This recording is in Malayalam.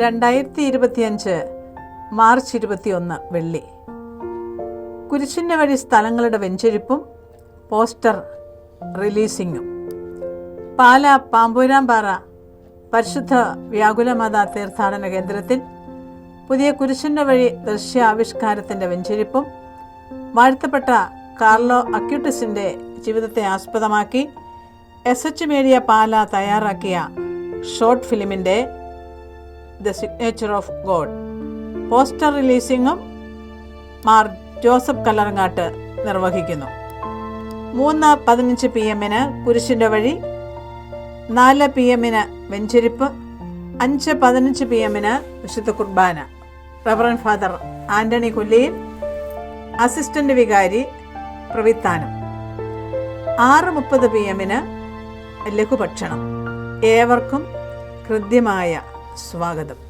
രണ്ടായിരത്തി ഇരുപത്തിയഞ്ച് മാർച്ച് ഇരുപത്തിയൊന്ന് വെള്ളി. കുരിശിന്റെ വഴി സ്ഥലങ്ങളുടെ വെഞ്ചരിപ്പും പോസ്റ്റർ റിലീസിങ്ങും. പാല പാമ്പൂരാമ്പാറ പരിശുദ്ധ വ്യാകുലമാതാ തീർത്ഥാടന കേന്ദ്രത്തിൽ പുതിയ കുരിശിന്റെ വഴി ദൃശ്യാവിഷ്കാരത്തിന്റെ വെഞ്ചരിപ്പും വാഴ്ത്തപ്പെട്ട കാർലോ അക്യൂട്ടിസിന്റെ ജീവിതത്തെ ആസ്പദമാക്കി എസ് എച്ച് മീഡിയ പാല തയ്യാറാക്കിയ short ഫിലിമിന്റെ the signature of God poster റിലീസിങ്ങും Mar Joseph Kallarangatt നിർവഹിക്കുന്നു. മൂന്ന് പതിനഞ്ച് പി എമ്മിന് കുരിശിന്റെ വഴി നാല് പി എമ്മിന് വെഞ്ചരിപ്പ് അഞ്ച് പതിനഞ്ച് പി എമ്മിന് വിശുദ്ധ കുർബാന. റവറൻ ഫാദർ ആന്റണി കൊല്ലിയിൽ അസിസ്റ്റന്റ് വികാരി പ്രവിത്താനം. ആറ് മുപ്പത് പി എമ്മിന് ലഘുഭക്ഷണം. ഏവർക്കും ഹൃദ്യമായ സ്വാഗതം.